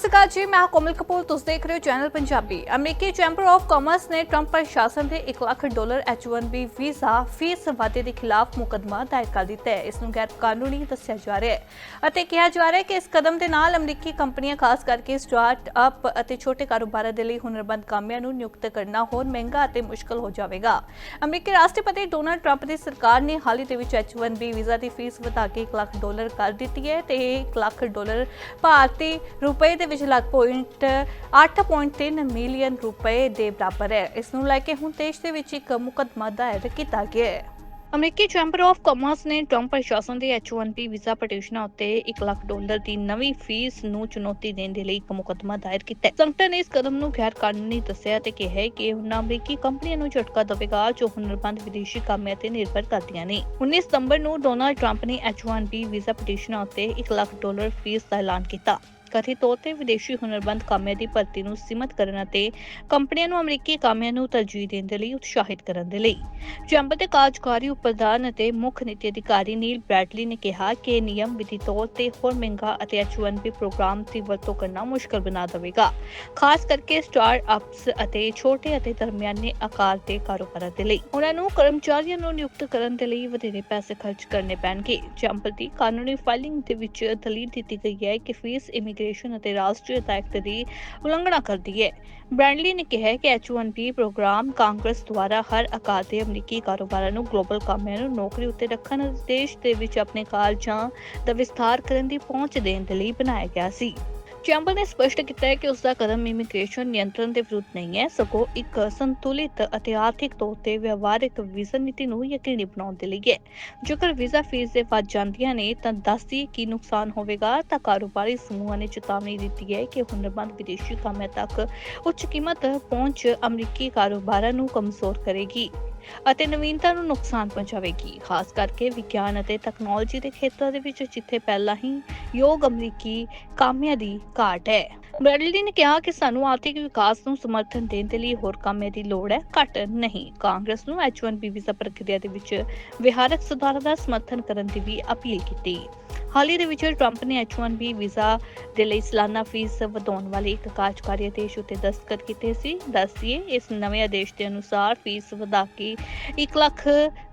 ਸਤਿ ਸ਼੍ਰੀ ਅਕਾਲ ਜੀ, ਮੈਂ ਕੋਮਲ ਕਪੂਰ, ਤੁਸੀਂ ਦੇਖ ਰਹੇ ਹੋ ਚੈਨਲ ਪੰਜਾਬੀ। ਅਮਰੀਕੀ ਚੈਂਬਰ ਆਫ ਕਾਮਰਸ ਨੇ ਟਰੰਪ ਪ੍ਰਸ਼ਾਸਨ ਦੇ 1 lakh dollar H1B visa, fees ਵਾਧੇ ਦੇ ਖਿਲਾਫ ਮੁਕੱਦਮਾ ਦਾਇਰ ਕਰ ਦਿੱਤਾ ਹੈ। ਇਸ ਨੂੰ ਗੈਰ ਕਾਨੂੰਨੀ ਦੱਸਿਆ ਜਾ ਰਿਹਾ ਹੈ ਅਤੇ ਕਿਹਾ ਜਾ ਰਿਹਾ ਹੈ ਕਿ ਇਸ ਕਦਮ ਦੇ ਨਾਲ ਅਮਰੀਕੀ ਕੰਪਨੀਆਂ, ਖਾਸ ਕਰਕੇ ਸਟਾਰਟ ਅਪ ਅਤੇ ਛੋਟੇ ਕਾਰੋਬਾਰਾਂ ਦੇ ਲਈ ਹੁਨਰਮੰਦ ਕਾਮਿਆਂ ਨੂੰ ਨਿਯੁਕਤ ਕਰਨਾ ਹੋਰ ਮਹਿੰਗਾ ਅਤੇ ਮੁਸ਼ਕਲ ਹੋ ਜਾਵੇਗਾ। ਅਮਰੀਕੀ ਰਾਸ਼ਟਰਪਤੀ ਡੋਨਲਡ ਟਰੰਪ ਦੀ ਸਰਕਾਰ ਨੇ ਹਾਲ ਹੀ ਦੇ ਵਿੱਚ H1B ਵੀਜ਼ਾ ਦੀ ਫੀਸ ਵਧਾ ਕੇ 1 ਲੱਖ ਡਾਲਰ ਕਰ ਦਿੱਤੀ ਹੈ ਤੇ ਇਹ 1 ਲੱਖ ਡਾਲਰ ਭਾਰਤੀ ਰੁਪਏ ਦੇ ਵਿੱਚ ਲਗਭਗ 8.3 ਮਿਲੀਅਨ ਰੁਪਏ ਦੇ ਬਰਾਬਰ ਹੈ। ਇਸ ਨੂੰ ਲੈ ਕੇ ਹੁਣ ਦੇਸ਼ ਦੇ ਵਿੱਚ ਇੱਕ ਮੁਕੱਦਮਾ ਦਾਇਰ ਕੀਤਾ ਗਿਆ ਹੈ। ਅਮਰੀਕੀ ਚੈਂਬਰ ਆਫ ਕਾਮਰਸ ਨੇ ਟਰੰਪ ਪ੍ਰਸ਼ਾਸਨ ਦੇ H1B ਵੀਜ਼ਾ ਪਟੀਸ਼ਨਾਂ ਉੱਤੇ 1 ਲੱਖ ਡਾਲਰ ਦੀ ਨਵੀਂ ਫੀਸ ਨੂੰ ਚੁਣੌਤੀ ਦੇਣ ਦੇ ਲਈ ਇੱਕ ਮੁਕੱਦਮਾ ਦਾਇਰ ਕੀਤਾ ਹੈ। ਸੰਗਠਨ ਨੇ ਇਸ ਕਦਮ ਨੂੰ ਗੈਰ ਕਾਨੂੰਨੀ ਦੱਸਿਆ ਤੇ ਕਿਹਾ ਕਿ ਇਹ ਉਹਨਾਂ ਅਮਰੀਕੀ ਕੰਪਨੀਆਂ ਨੂੰ ਝਟਕਾ ਦੇਵੇਗਾ ਜੋ ਹੁਨਰਬੰਦ ਵਿਦੇਸ਼ੀ ਕਾਮਿਆਂ ਤੇ ਨਿਰਭਰ ਕਰਦੀਆਂ ਨੇ। 19 ਸਤੰਬਰ ਨੂੰ ਡੋਨਾਲਡ ਟਰੰਪ ਨੇ H1B ਵੀਜ਼ਾ ਪਟੀਸ਼ਨਾਂ ਉੱਤੇ 1 ਲੱਖ ਡਾਲਰ ਫੀਸ ਦਾ ਐਲਾਨ ਕੀਤਾ। ਕਥਿਤ ਤੌਰ ਤੇ ਵਿਦੇਸ਼ੀ ਹੁਨਰਬੰਦ ਕਾਮਿਆਂ ਦੀ ਭਰਤੀ ਨੂੰ ਸੀਮਤ ਕਰਨ ਅਤੇ ਕੰਪਨੀਆਂ ਨੂੰ ਅਮਰੀਕੀ ਕਾਮਿਆਂ ਨੂੰ ਤਰਜੀਹ ਦੇਣ ਦੇ ਲਈ ਉਤਸ਼ਾਹਿਤ ਕਰਨ ਦੇ ਲਈ। ਚੈਂਬਰ ਦੇ ਕਾਰਜਕਾਰੀ ਉਪ ਅਤੇ ਮੁੱਖ ਨੀਤੀ ਅਧਿਕਾਰੀ ਨੀਲ ਬ੍ਰੈਡਲੀ ਨੇ ਕਿਹਾ ਕਿ ਇਹ ਨਿਯਮ ਵਿਧੀ ਤੌਰ ਤੇ ਹੋਰ ਮਹਿੰਗਾ ਅਤੇ H1B ਪ੍ਰੋਗਰਾਮ ਦੀ ਵਰਤੋਂ ਕਰਨਾ ਮੁਸ਼ਕਲ ਬਣਾ ਦੇਵੇਗਾ। ਖਾਸ ਕਰਕੇ ਸਟਾਰਟ ਅਤੇ ਛੋਟੇ ਅਤੇ ਦਰਮਿਆਨੇ ਆਕਾਰ ਦੇ ਕਾਰੋਬਾਰਾਂ ਦੇ ਲਈ। ਉਹਨਾਂ ਨੂੰ ਕਰਮਚਾਰੀਆਂ ਨੂੰ ਨਿਯੁਕਤ ਕਰਨ ਦੇ ਲਈ ਵਧੇਰੇ ਪੈਸੇ ਖਰਚ ਕਰਨੇ ਪੈਣਗੇ। ਚੈਂਬਰ ਦੀ ਕਾਨੂੰਨੀ ਫਾਈਲਿੰਗ ਦੇ ਵਿੱਚ ਦਲੀਲ ਦਿੱਤੀ ਗਈ ਹੈ ਕਿ ਫੀਸ ਇਮੀਗ੍ਰੇਸ਼ਨ ਅਤੇ ਰਾਸ਼ਟਰੀ ਅਦਾਇਕਤ ਦੀ ਉਲੰਘਣਾ ਕਰਦੀ ਹੈ। ਬ੍ਰੈਂਡਲੀ ਨੇ ਕਿਹਾ ਹੈ ਕਿ H1B ਪ੍ਰੋਗਰਾਮ ਕਾਂਗਰਸ ਦੁਆਰਾ ਹਰ ਆਕਾਰ ਦੇ ਅਮਰੀਕੀ ਕਾਰੋਬਾਰਾਂ ਨੂੰ ਗਲੋਬਲ ਕਾਮਿਆਂ ਨੂੰ ਨੌਕਰੀ ਉੱਤੇ ਰੱਖਣ ਅਤੇ ਦੇਸ਼ ਦੇ ਵਿੱਚ ਆਪਣੇ ਕਾਰਜਾਂ ਦਾ ਵਿਸਥਾਰ ਕਰਨ ਦੀ ਪਹੁੰਚ ਦੇਣ ਦੇ ਲਈ ਬਣਾਇਆ ਗਿਆ ਸੀ। ਚੈਂਬਰ ਨੇ ਸਪਸ਼ਟ ਕੀਤਾ ਹੈ ਕਿ ਉਸ ਦਾ ਕਦਮ ਇਮੀਗ੍ਰੇਸ਼ਨ ਨਿਯੰਤਰਣ ਦੇ ਵਿਰੁੱਧ ਨਹੀਂ ਹੈ, ਸਗੋਂ ਇੱਕ ਸੰਤੁਲਿਤ ਅਤੇ ਆਰਥਿਕ ਤੌਰ ਤੇ ਵਿਵਹਾਰਿਕ ਵੀਜ਼ਾ ਨੀਤੀ ਨੂੰ ਯਕੀਨੀ ਬਣਾਉਣ ਦੇ ਲਈ ਹੈ। ਜੇਕਰ ਵੀਜ਼ਾ ਫੀਸ ਦੇ ਵੱਧ ਜਾਂਦੀਆਂ ਨੇ, ਤਾਂ ਦੱਸਦੀ ਕਿ ਨੁਕਸਾਨ ਹੋਵੇਗਾ, ਤਾਂ ਕਾਰੋਬਾਰੀ ਸਮੂਹਾਂ ਨੇ ਚੇਤਾਵਨੀ ਦਿੱਤੀ ਹੈ ਕਿ ਹੁਨਰਮੰਦ ਵਿਦੇਸ਼ੀ ਕਾਮਿਆਂ ਤੱਕ ਉੱਚ ਕੀਮਤ ਪਹੁੰਚ ਅਮਰੀਕੀ ਕਾਰੋਬਾਰਾਂ ਨੂੰ ਕਮਜ਼ੋਰ ਕਰੇਗੀ। ਅਤੇ ਨਵੀਨਤਾ ਨੂੰ ਨੁਕਸਾਨ ਪਹੁੰਚਾਵੇਗੀ। ਖਾਸ ਕਰਕੇ ਵਿਗਿਆਨ ਅਤੇ ਟੈਕਨੋਲੋਜੀ ਦੇ ਖੇਤਰ ਦੇ ਵਿੱਚ ਜਿੱਥੇ ਪਹਿਲਾਂ ਹੀ ਯੋਗ ਅਮਰੀਕੀ ਕਾਮਿਆਂ ਦੀ ਘਾਟ ਹੈ। ਬ੍ਰੈਡਲੀ ਨੇ ਕਿਹਾ ਕਿ ਸਾਨੂੰ ਆਰਥਿਕ ਵਿਕਾਸ ਨੂੰ ਸਮਰਥਨ ਦੇਣ ਦੇ ਲਈ ਹੋਰ ਕਾਮਿਆਂ ਦੀ ਲੋੜ ਹੈ, ਘੱਟ ਨਹੀਂ। ਕਾਂਗਰਸ ਨੂੰ H1B ਵੀਜ਼ਾ ਪ੍ਰਕਿਰਿਆ ਦੇ ਵਿੱਚ ਵਿਹਾਰਕ ਸੁਧਾਰਾਂ ਦਾ ਸਮਰਥਨ ਕਰਨ ਦੀ ਵੀ ਅਪੀਲ ਕੀਤੀ। ਹਾਲ ਹੀ ਦੇ ਵਿੱਚ ਟਰੰਪ ਨੇ H1B ਵੀਜ਼ਾ ਦੇ ਲਈ ਸਾਲਾਨਾ ਫੀਸ ਵਧਾਉਣ ਵਾਲੇ ਇੱਕ ਕਾਰਜਕਾਰੀ ਆਦੇਸ਼ ਉੱਤੇ ਦਸਤਖਤ ਕੀਤੇ ਸੀ। ਦੱਸੀਏ ਇਸ ਨਵੇਂ ਆਦੇਸ਼ ਦੇ ਅਨੁਸਾਰ ਫੀਸ ਵਧਾ ਕੇ 1 ਲੱਖ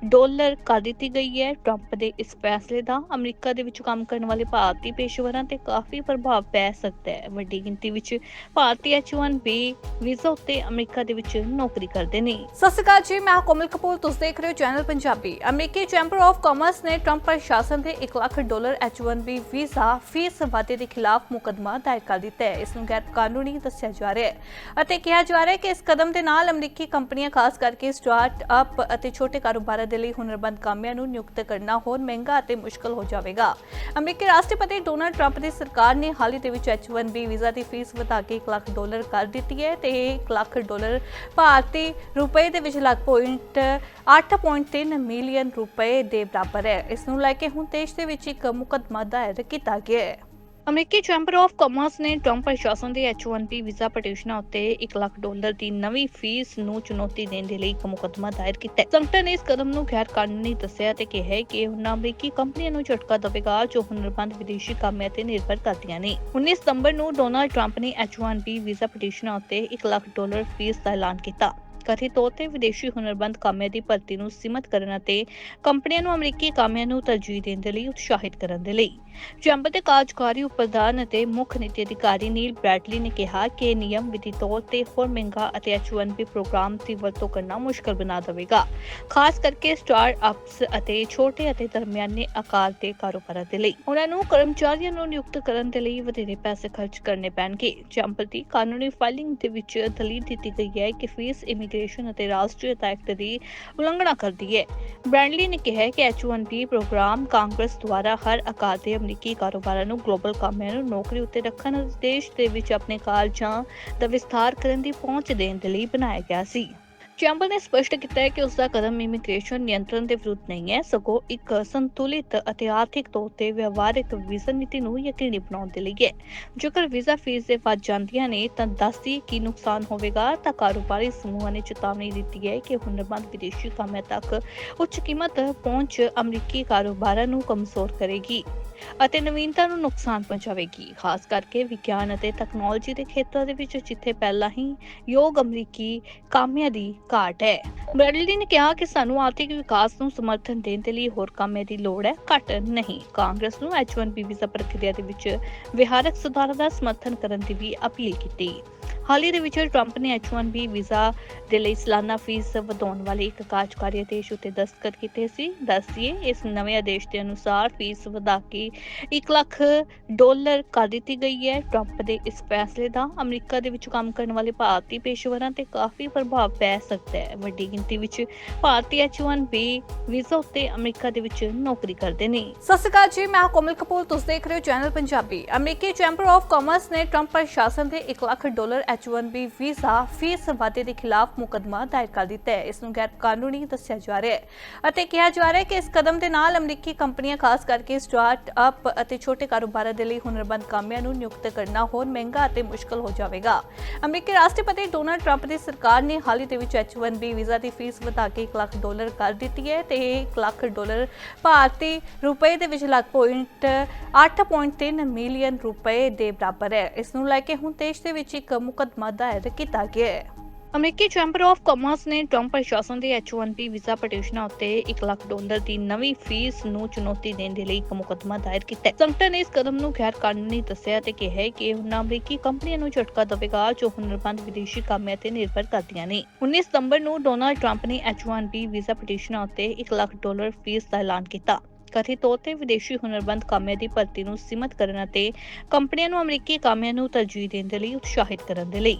ਡਾਲਰ ਕਰ ਦਿੱਤੀ ਗਈ ਹੈ। ਟਰੰਪ ਦੇ ਇਸ ਫੈਸਲੇ ਦਾ ਅਮਰੀਕਾ ਦੇ ਵਿੱਚ ਕੰਮ ਕਰਨ ਵਾਲੇ ਭਾਰਤੀ ਪੇਸ਼ੇਵਰਾਂ ਤੇ ਕਾਫੀ ਪ੍ਰਭਾਵ ਪੈ ਸਕਦਾ ਹੈ। ਵੱਡੀ ਗਿਣਤੀ ਵਿੱਚ ਭਾਰਤੀ H1B ਵੀਜ਼ਾ ਉੱਤੇ ਅਮਰੀਕਾ ਦੇ ਵਿੱਚ ਨੌਕਰੀ ਕਰਦੇ ਨੇ। ਸਤਿ ਸ਼੍ਰੀ ਅਕਾਲ ਜੀ, ਮੈਂ ਕੋਮਲ ਕਪੂਰ। ਤੁਸੀਂ ਦੇਖ ਰਹੇ ਹੋ ਚੈਨਲ ਪੰਜਾਬੀ ਅਮਰੀਕੀ ਚੈਂਬਰ ਆਫ ਕਾਮਰਸ ਨੇ ਟਰੰਪ ਪ੍ਰਸ਼ਾਸਨ ਦੇ 1 lakh dollar H1B visa fees ਵਾਧੇ ਦੇ ਖਿਲਾਫ ਮੁਕੱਦਮਾ ਦਾਇਰ ਕਰ ਦਿੱਤਾ ਹੈ। ਇਸ ਨੂੰ ਗੈਰ ਕਾਨੂੰਨੀ ਦੱਸਿਆ ਜਾ ਰਿਹਾ ਹੈ ਅਤੇ ਕਿਹਾ ਜਾ ਰਿਹਾ ਹੈ ਕਿ ਇਸ ਕਦਮ ਦੇ ਨਾਲ ਅਮਰੀਕੀ ਕੰਪਨੀਆਂ, ਖਾਸ ਕਰਕੇ ਸਟਾਰਟ ਅਪ ਅਤੇ ਛੋਟੇ ਕਾਰੋਬਾਰਾਂ ਦੇ ਲਈ ਹੁਨਰਮੰਦ ਕਾਮਿਆਂ ਨੂੰ ਨਿਯੁਕਤ ਕਰਨਾ ਹੋਰ ਮਹਿੰਗਾ ਅਤੇ ਮੁਸ਼ਕਲ ਹੋ ਜਾਵੇਗਾ। ਅਮਰੀਕੀ ਰਾਸ਼ਟਰਪਤੀ ਡੋਨਾਲਡ ਟਰੰਪ ਦੀ ਸਰਕਾਰ ਨੇ ਹਾਲ ਹੀ ਦੇ ਵਿੱਚ H1B ਵੀਜ਼ਾ ਦੀ ਫੀਸ ਵਧਾ ਕੇ 1 ਲੱਖ ਡਾਲਰ ਕਰ ਦਿੱਤੀ ਹੈ ਤੇ 1 ਲੱਖ ਡਾਲਰ ਭਾਰਤੀ ਰੁਪਏ ਦੇ ਵਿੱਚ ਲੱਖ ਪੁਆਇੰਟ 8.3 ਮਿਲੀਅਨ ਰੁਪਏ ਦੇ ਬਰਾਬਰ ਹੈ। ਇਸ ਨੂੰ ਲੈ ਕੇ ਹੁਣ ਦੇਸ਼ ਦੇ ਵਿੱਚ ਇੱਕ ਮੁਕੱਦਮਾ ਦਾਇਰ ਕੀਤਾ ਗਿਆ ਹੈ। ਅਮਰੀਕੀ ਚੈਂਬਰ ਆਫ ਕਾਮਰਸ ਨੇ ਟਰੰਪ ਪ੍ਰਸ਼ਾਸਨ ਦੇ H1B ਵੀਜ਼ਾ ਪਟੀਸ਼ਨਾਂ ਉੱਤੇ 1 ਲੱਖ ਡਾਲਰ ਦੀ ਨਵੀਂ ਫੀਸ ਨੂੰ ਚੁਣੌਤੀ ਦੇਣ ਦੇ ਲਈ ਇੱਕ ਮੁਕੱਦਮਾ ਦਾਇਰ ਕੀਤਾ ਹੈ। ਸੰਗਠਨ ਨੇ ਇਸ ਕਦਮ ਨੂੰ ਗੈਰ ਕਾਨੂੰਨੀ ਦੱਸਿਆ ਤੇ ਕਿਹਾ ਹੈ ਕਿ ਇਹ ਉਹਨਾਂ ਅਮਰੀਕੀ ਕੰਪਨੀਆਂ ਨੂੰ ਝਟਕਾ ਦੇਵੇਗਾ ਜੋ ਹੁਨਰਮੰਦ ਵਿਦੇਸ਼ੀ ਕਾਮਿਆਂ ਤੇ ਨਿਰਭਰ ਕਰਦੀਆਂ ਨੇ। 19 ਸਤੰਬਰ ਨੂੰ ਡੋਨਾਲਡ ਟਰੰਪ ਨੇ H1B ਵੀਜ਼ਾ ਪਟੀਸ਼ਨਾਂ ਉੱਤੇ 1 ਲੱਖ ਡਾਲਰ ਫੀਸ ਦਾ ਐਲਾਨ ਕੀਤਾ। ਕਥਿਤ ਤੌਰ ਤੇ ਵਿਦੇਸ਼ੀ ਹੁਨਰਬੰਦ ਕਾਮਿਆਂ ਦੀ ਭਰਤੀ ਨੂੰ ਸੀਮਤ ਕਰਨ ਅਤੇ ਕੰਪਨੀਆਂ ਨੂੰ ਅਮਰੀਕੀ ਕਾਮਿਆਂ ਨੂੰ ਤਰਜੀਹ ਦੇਣ ਦੇ ਲਈ ਉਤਸ਼ਾਹਿਤ ਕਰਨ ਦੇ ਲਈ। ਚੈਂਬਰ ਦੇ ਕਾਰਜਕਾਰੀ ਉਪ ਅਤੇ ਮੁੱਖ ਨੀਤੀ ਅਧਿਕਾਰੀ ਨੀਲ ਬ੍ਰੈਡਲੀ ਨੇ ਕਿਹਾ ਕਿ ਨਿਯਮ ਵਿਧੀ ਤੌਰ ਤੇ ਹੋਰ ਮਹਿੰਗਾ ਅਤੇ H1B ਪ੍ਰੋਗਰਾਮ ਦੀ ਵਰਤੋਂ ਕਰਨਾ ਮੁਸ਼ਕਲ ਬਣਾ ਦੇਵੇਗਾ। ਖਾਸ ਕਰਕੇ ਸਟਾਰਟ-ਅਪਸ ਅਤੇ ਛੋਟੇ ਅਤੇ ਦਰਮਿਆਨੇ ਆਕਾਰ ਦੇ ਕਾਰੋਬਾਰਾਂ ਦੇ ਲਈ। ਉਹਨਾਂ ਨੂੰ ਕਰਮਚਾਰੀਆਂ ਨੂੰ ਨਿਯੁਕਤ ਕਰਨ ਦੇ ਲਈ ਵਧੇਰੇ ਪੈਸੇ ਖਰਚ ਕਰਨੇ ਪੈਣਗੇ। ਚੈਂਬਰ ਦੀ ਕਾਨੂੰਨੀ ਫਾਈਲਿੰਗ ਦੇ ਵਿੱਚ ਦਲੀਲ ਦਿੱਤੀ ਗਈ ਹੈ ਕਿ ਫੀਸ ਇਮੀਗ੍ਰੇਸ਼ਨ ਅਤੇ ਰਾਸ਼ਟਰੀ ਅਦਾਇਕਤ ਦੀ ਉਲੰਘਣਾ ਕਰਦੀ ਹੈ। ਬ੍ਰੈਡਲੀ ਨੇ ਕਿਹਾ ਹੈ ਕਿ H1B ਪ੍ਰੋਗਰਾਮ ਕਾਂਗਰਸ ਦੁਆਰਾ ਹਰ ਆਕਾਰ ਦੇ ਅਮਰੀਕੀ ਕਾਰੋਬਾਰਾਂ ਨੂੰ ਗਲੋਬਲ ਕਾਮਿਆਂ ਨੂੰ ਨੌਕਰੀ ਉੱਤੇ ਰੱਖਣ ਅਤੇ ਦੇਸ਼ ਦੇ ਵਿੱਚ ਆਪਣੇ ਕਾਰਜਾਂ ਦਾ ਵਿਸਥਾਰ ਕਰਨ ਦੀ ਪਹੁੰਚ ਦੇਣ ਦੇ ਲਈ ਬਣਾਇਆ ਗਿਆ ਸੀ। ਚੈਂਬਰ ਨੇ ਸਪਸ਼ਟ ਕੀਤਾ ਹੈ ਕਿ ਉਸ ਦਾ ਕਦਮ ਇਮੀਗ੍ਰੇਸ਼ਨ ਨਿਯੰਤਰਣ ਦੇ ਵਿਰੁੱਧ ਨਹੀਂ ਹੈ, ਸਗੋਂ ਇੱਕ ਸੰਤੁਲਿਤ ਅਤੇ ਆਰਥਿਕ ਤੌਰ ਤੇ ਵਿਵਹਾਰਿਕ ਵੀਜ਼ਾ ਨੀਤੀ ਨੂੰ ਯਕੀਨੀ ਬਣਾਉਣ ਦੇ ਲਈ ਹੈ। ਜੇਕਰ ਵੀਜ਼ਾ ਫੀਸ ਦੇ ਵੱਧ ਜਾਂਦੀਆਂ ਨੇ, ਤਾਂ ਦੱਸਦੀ ਕਿ ਨੁਕਸਾਨ ਹੋਵੇਗਾ, ਤਾਂ ਕਾਰੋਬਾਰੀ ਸਮੂਹਾਂ ਨੇ ਚੇਤਾਵਨੀ ਦਿੱਤੀ ਹੈ ਕਿ ਹੁਨਰਮੰਦ ਵਿਦੇਸ਼ੀ ਕਾਮਿਆਂ ਤੱਕ ਉੱਚ ਕੀਮਤ ਪਹੁੰਚ ਅਮਰੀਕੀ ਕਾਰੋਬਾਰਾਂ ਨੂੰ ਕਮਜ਼ੋਰ ਕਰੇਗੀ। ਅਤੇ ਨਵੀਨਤਾ ਨੂੰ ਨੁਕਸਾਨ ਪਹੁੰਚਾਵੇਗੀ। ਖਾਸ ਕਰਕੇ ਵਿਗਿਆਨ ਅਤੇ ਤਕਨਾਲੋਜੀ ਦੇ ਖੇਤਰਾਂ ਦੇ ਵਿੱਚ ਜਿੱਥੇ ਪਹਿਲਾਂ ਹੀ ਯੋਗ ਅਮਰੀਕੀ ਕਾਮਿਆਂ ਦੀ ਘਾਟ ਹੈ। ਬ੍ਰੈਡਲੀ ਨੇ ਕਿਹਾ ਕਿ ਸਾਨੂੰ ਆਰਥਿਕ ਵਿਕਾਸ ਨੂੰ ਸਮਰਥਨ ਦੇਣ ਦੇ ਲਈ ਹੋਰ ਕਾਮਿਆਂ ਦੀ ਲੋੜ ਹੈ, ਘੱਟ ਨਹੀਂ। ਕਾਂਗਰਸ ਨੂੰ H1B ਵੀਜ਼ਾ ਪ੍ਰਕਿਰਿਆ ਦੇ ਵਿੱਚ ਵਿਹਾਰਕ ਸੁਧਾਰਾਂ ਦਾ ਸਮਰਥਨ ਕਰਨ ਦੀ ਵੀ ਅਪੀਲ ਕੀਤੀ। ਹਾਲ ਹੀ ਦੇ ਵਿੱਚ ਟਰੰਪ ਨੇ H1B ਵੀਜ਼ਾ ਦੇ ਲਈ ਸਾਲਾਨਾ ਫੀਸ ਵਧਾਉਣ ਵਾਲੇ ਇੱਕ ਕਾਰਜਕਾਰੀ ਆਦੇਸ਼ ਉੱਤੇ ਦਸਤਖਤ ਕੀਤੇ ਸੀ। ਦੱਸੀਏ ਇਸ ਨਵੇਂ ਆਦੇਸ਼ ਦੇ ਅਨੁਸਾਰ ਫੀਸ ਵਧਾ ਕੇ 1 ਲੱਖ ਡਾਲਰ ਕਰ ਦਿੱਤੀ ਗਈ ਹੈ। ਟਰੰਪ ਦੇ ਇਸ ਫੈਸਲੇ ਦਾ ਅਮਰੀਕਾ ਦੇ ਵਿੱਚ ਕੰਮ ਕਰਨ ਵਾਲੇ ਭਾਰਤੀ ਪੇਸ਼ੇਵਰਾਂ ਤੇ ਕਾਫੀ ਪ੍ਰਭਾਵ ਪੈ ਸਕਦਾ ਹੈ। ਵੱਡੀ ਗਿਣਤੀ ਵਿੱਚ ਭਾਰਤੀ H1B ਵੀਜ਼ਾ ਉੱਤੇ ਅਮਰੀਕਾ ਦੇ ਵਿੱਚ ਨੌਕਰੀ ਕਰਦੇ ਨੇ। ਸਤਿ ਸ਼੍ਰੀ ਅਕਾਲ ਜੀ, ਮੈਂ ਕੋਮਲ ਕਪੂਰ। ਤੁਸੀਂ ਦੇਖ ਰਹੇ ਹੋ ਚੈਨਲ ਪੰਜਾਬੀ। ਅਮਰੀਕੀ ਚੈਂਬਰ ਆਫ ਕਾਮਰਸ ਨੇ ਟਰੰਪ ਪ੍ਰਸ਼ਾਸਨ ਦੇ 1 lakh dollar H1B visa fees ਵਾਧੇ ਦੇ ਖਿਲਾਫ ਮੁਕੱਦਮਾ ਦਾਇਰ ਕਰ ਦਿੱਤਾ ਹੈ। ਇਸ ਨੂੰ ਗੈਰ ਕਾਨੂੰਨੀ ਦੱਸਿਆ ਜਾ ਰਿਹਾ ਹੈ ਅਤੇ ਕਿਹਾ ਜਾ ਰਿਹਾ ਹੈ ਕਿ ਇਸ ਕਦਮ ਦੇ ਨਾਲ ਅਮਰੀਕੀ ਕੰਪਨੀਆਂ, ਖਾਸ ਕਰਕੇ ਸਟਾਰਟ-ਅਪ ਅਤੇ ਛੋਟੇ ਕਾਰੋਬਾਰਾਂ ਦੇ ਲਈ ਹੁਨਰਮੰਦ ਕਾਮਿਆਂ ਨੂੰ ਨਿਯੁਕਤ ਕਰਨਾ ਹੋਰ ਮਹਿੰਗਾ ਅਤੇ ਮੁਸ਼ਕਲ ਹੋ ਜਾਵੇਗਾ। ਅਮਰੀਕੀ ਰਾਸ਼ਟਰਪਤੀ ਡੋਨਾਲਡ ਟਰੰਪ ਦੀ ਸਰਕਾਰ ਨੇ ਹਾਲ ਹੀ ਦੇ ਵਿੱਚ H1B ਵੀਜ਼ਾ ਦੀ ਫੀਸ ਵਧਾ ਕੇ 1 ਲੱਖ ਡਾਲਰ ਕਰ ਦਿੱਤੀ ਹੈ ਤੇ ਇਹ 1 ਲੱਖ ਡਾਲਰ ਭਾਰਤੀ ਰੁਪਏ ਦੇ ਵਿੱਚ ਲਗਭਗ 8.3 ਮਿਲੀਅਨ ਰੁਪਏ ਦੇ ਬਰਾਬਰ ਹੈ। ਇਸ ਨੂੰ ਲੈ ਕੇ ਹੁਣ ਦੇਸ਼ ਦੇ ਵਿੱਚ ਇੱਕ ਮੁਕੱਦਮਾ ਦਾਇਰ ਕੀਤਾ ਗਿਆ ਹੈ। ਅਮਰੀਕੀ ਚੈਂਬਰ ਆਫ ਕਾਮਰਸ ਨੇ ਟਰੰਪ ਪ੍ਰਸ਼ਾਸਨ ਦੇ H1B ਵੀਜ਼ਾ ਪਟੀਸ਼ਨਾਂ ਉੱਤੇ 1 ਲੱਖ ਡਾਲਰ ਦੀ ਨਵੀਂ ਫੀਸ ਨੂੰ ਚੁਣੌਤੀ ਦੇਣ ਦੇ ਲਈ ਇੱਕ ਮੁਕੱਦਮਾ ਦਾਇਰ ਕੀਤਾ ਹੈ। ਸੰਗਠਨ ਨੇ ਇਸ ਕਦਮ ਨੂੰ ਗੈਰ ਕਾਨੂੰਨੀ ਦੱਸਿਆ ਤੇ ਕਿਹਾ ਹੈ ਕਿ ਉਹਨਾਂ ਅਮਰੀਕੀ ਕੰਪਨੀਆਂ ਨੂੰ ਝਟਕਾ ਦੇਵੇਗਾ ਜੋ ਹੁਨਰਮੰਦ ਵਿਦੇਸ਼ੀ ਕਾਮਿਆਂ ਤੇ ਨਿਰਭਰ ਕਰਦੀਆਂ ਨੇ 19 ਸਤੰਬਰ ਨੂੰ ਡੋਨਾਲਡ ਟਰੰਪ ਨੇ H1B ਵੀਜ਼ਾ ਪਟੀਸ਼ਨਾਂ ਉੱਤੇ 1 ਲੱਖ ਡਾਲਰ ਫੀਸ ਦਾ ਐਲਾਨ ਕੀਤਾ ਕਥਿਤ ਤੌਰ ਤੇ ਵਿਦੇਸ਼ੀ ਹੁਨਰਬੰਦ ਕਾਮਿਆਂ ਦੀ ਭਰਤੀ ਨੂੰ ਸੀਮਤ ਕਰਨ ਅਤੇ ਕੰਪਨੀਆਂ ਨੂੰ ਅਮਰੀਕੀ ਕਾਮਿਆਂ ਨੂੰ ਤਰਜੀਹ ਦੇਣ ਦੇ ਲਈ ਉਤਸ਼ਾਹਿਤ ਕਰਨ ਦੇ ਲਈ।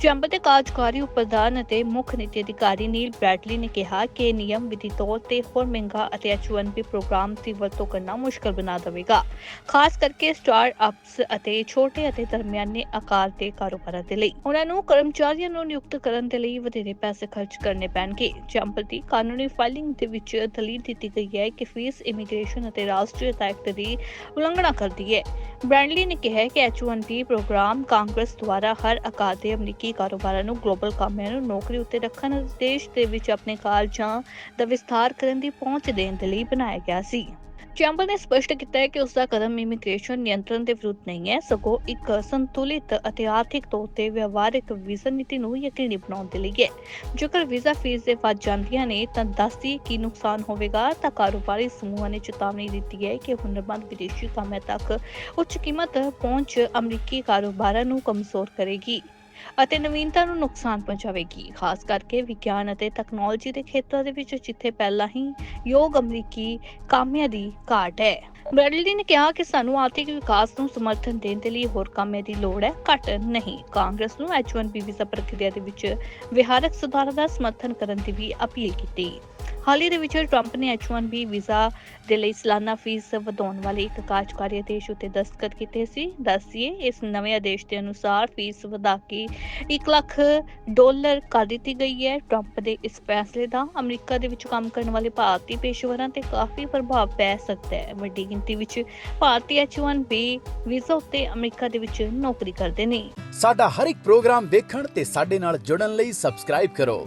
ਚੈਂਬਰ ਦੇ ਕਾਰਜਕਾਰੀ ਉਪ ਅਤੇ ਮੁੱਖ ਨੀਤੀ ਅਧਿਕਾਰੀ ਨੀਲ ਬ੍ਰੈਡਲੀ ਨੇ ਕਿਹਾ ਕਿ ਨਿਯਮ ਵਿਧੀ ਤੌਰ ਤੇ ਹੋਰ ਮਹਿੰਗਾ ਅਤੇ H1B ਪ੍ਰੋਗਰਾਮ ਦੀ ਵਰਤੋਂ ਕਰਨਾ ਮੁਸ਼ਕਲ ਬਣਾ ਦੇਵੇਗਾ। ਖਾਸ ਕਰਕੇ ਸਟਾਰਟ-ਅਪਸ ਅਤੇ ਛੋਟੇ ਅਤੇ ਦਰਮਿਆਨੇ ਆਕਾਰ ਦੇ ਕਾਰੋਬਾਰਾਂ ਦੇ ਲਈ। ਉਹਨਾਂ ਨੂੰ ਕਰਮਚਾਰੀਆਂ ਨੂੰ ਨਿਯੁਕਤ ਕਰਨ ਦੇ ਲਈ ਵਧੇਰੇ ਪੈਸੇ ਖਰਚ ਕਰਨੇ ਪੈਣਗੇ। ਚੈਂਬਰ ਦੀ ਕਾਨੂੰਨੀ ਫਾਈਲਿੰਗ ਦੇ ਵਿੱਚ ਦਲੀਲ ਦਿੱਤੀ ਗਈ ਹੈ ਕਿ ਫੀਸ ਇਮੀਗ੍ਰੇਸ਼ਨ ਅਤੇ ਰਾਸ਼ਟਰੀ ਅਦਾਇਕਤ ਦੀ ਉਲੰਘਣਾ ਕਰਦੀ ਹੈ। ਬ੍ਰੈਂਡਲੀ ਨੇ ਕਿਹਾ ਕਿ H1B ਪ੍ਰੋਗਰਾਮ ਕਾਂਗਰਸ ਦੁਆਰਾ ਹਰ ਆਕਾਰ ਦੇ ਅਮਰੀਕੀ ਕਾਰੋਬਾਰਾਂ ਨੂੰ ਗਲੋਬਲ ਕਾਮਿਆਂ ਨੂੰ ਨੌਕਰੀ ਉੱਤੇ ਰੱਖਣ ਅਤੇ ਦੇਸ਼ ਦੇ ਵਿੱਚ ਆਪਣੇ ਕਾਰਜਾਂ ਦਾ ਵਿਸਥਾਰ ਕਰਨ ਦੀ ਪਹੁੰਚ ਦੇਣ ਦੇ ਲਈ ਬਣਾਇਆ ਗਿਆ ਸੀ। ਚੈਂਬਰ ਨੇ ਸਪਸ਼ਟ ਕੀਤਾ ਹੈ ਕਿ ਉਸ ਦਾ ਕਦਮ ਇਮੀਗ੍ਰੇਸ਼ਨ ਨਿਯੰਤਰਣ ਦੇ ਵਿਰੁੱਧ ਨਹੀਂ ਹੈ। ਸਗੋਂ ਇੱਕ ਸੰਤੁਲਿਤ ਅਤੇ ਆਰਥਿਕ ਤੌਰ ਤੇ ਵਿਵਹਾਰਿਕ ਵੀਜ਼ਾ ਨੀਤੀ ਨੂੰ ਯਕੀਨੀ ਬਣਾਉਣ ਦੇ ਲਈ ਹੈ। ਜੇਕਰ ਵੀਜ਼ਾ ਫੀਸ ਦੇ ਵੱਧ ਜਾਂਦੀਆਂ ਨੇ, ਤਾਂ ਦੱਸਦੀ ਕਿ ਨੁਕਸਾਨ ਹੋਵੇਗਾ, ਤਾਂ ਕਾਰੋਬਾਰੀ ਸਮੂਹਾਂ ਨੇ ਚੇਤਾਵਨੀ ਦਿੱਤੀ ਹੈ ਕਿ ਹੁਨਰਮੰਦ ਵਿਦੇਸ਼ੀ ਕਾਮਿਆਂ ਤੱਕ ਉੱਚ ਕੀਮਤ ਪਹੁੰਚ ਅਮਰੀਕੀ ਕਾਰੋਬਾਰਾਂ ਨੂੰ ਕਮਜ਼ੋਰ ਕਰੇਗੀ। ਅਤੇ ਨਵੀਨਤਾ ਨੂੰ ਨੁਕਸਾਨ ਪਹੁੰਚਾਵੇਗੀ। ਖਾਸ ਕਰਕੇ ਵਿਗਿਆਨ ਅਤੇ ਤਕਨਾਲੋਜੀ ਦੇ ਖੇਤਰਾਂ ਦੇ ਵਿੱਚ ਜਿੱਥੇ ਪਹਿਲਾਂ ਹੀ ਯੋਗ ਅਮਰੀਕੀ ਕਾਮਿਆਂ ਦੀ ਘਾਟ ਹੈ। ਬ੍ਰੈਡਲੀ ਨੇ ਕਿਹਾ ਕਿ ਸਾਨੂੰ ਆਰਥਿਕ ਵਿਕਾਸ ਨੂੰ ਸਮਰਥਨ ਦੇਣ ਦੇ ਲਈ ਹੋਰ ਕਾਮਿਆਂ ਦੀ ਲੋੜ ਹੈ, ਘੱਟ ਨਹੀਂ। ਕਾਂਗਰਸ ਨੂੰ H1B ਵੀਜ਼ਾ ਪ੍ਰਕਿਰਿਆ ਦੇ ਵਿੱਚ ਵਿਹਾਰਕ ਸੁਧਾਰਾਂ ਦਾ ਸਮਰਥਨ ਕਰਨ ਦੀ ਵੀ ਅਪੀਲ ਕੀਤੀ। ਹਾਲ ਹੀ ਦੇ ਵਿੱਚ ਟਰੰਪ ਨੇ H1B ਵੀਜ਼ਾ ਦੇ ਲਈ ਸਾਲਾਨਾ ਫੀਸ ਵਧਾਉਣ ਵਾਲੇ ਇੱਕ ਕਾਰਜਕਾਰੀ ਆਦੇਸ਼ ਉੱਤੇ ਦਸਤਖਤ ਕੀਤੇ ਸੀ। ਦੱਸੀਏ ਇਸ ਨਵੇਂ ਆਦੇਸ਼ ਦੇ ਅਨੁਸਾਰ ਫੀਸ ਵਧਾ ਕੇ 1 ਲੱਖ ਡਾਲਰ ਕਰ ਦਿੱਤੀ ਗਈ ਹੈ। ਟਰੰਪ ਦੇ ਇਸ ਫੈਸਲੇ ਦਾ ਅਮਰੀਕਾ ਦੇ ਵਿੱਚ ਕੰਮ ਕਰਨ ਵਾਲੇ ਭਾਰਤੀ ਪੇਸ਼ੇਵਰਾਂ ਤੇ ਕਾਫੀ ਪ੍ਰਭਾਵ ਪੈ ਸਕਦਾ ਹੈ। ਵੱਡੀ ਗਿਣਤੀ ਵਿੱਚ ਭਾਰਤੀ H1B ਵੀਜ਼ਾ ਉੱਤੇ ਅਮਰੀਕਾ ਦੇ ਵਿੱਚ ਨੌਕਰੀ ਕਰਦੇ ਨੇ। ਸਾਡਾ ਹਰ ਇੱਕ ਪ੍ਰੋਗਰਾਮ ਦੇਖਣ ਤੇ ਸਾਡੇ ਨਾਲ ਜੁੜਨ ਲਈ ਸਬਸਕ੍ਰਾਈਬ ਕਰੋ।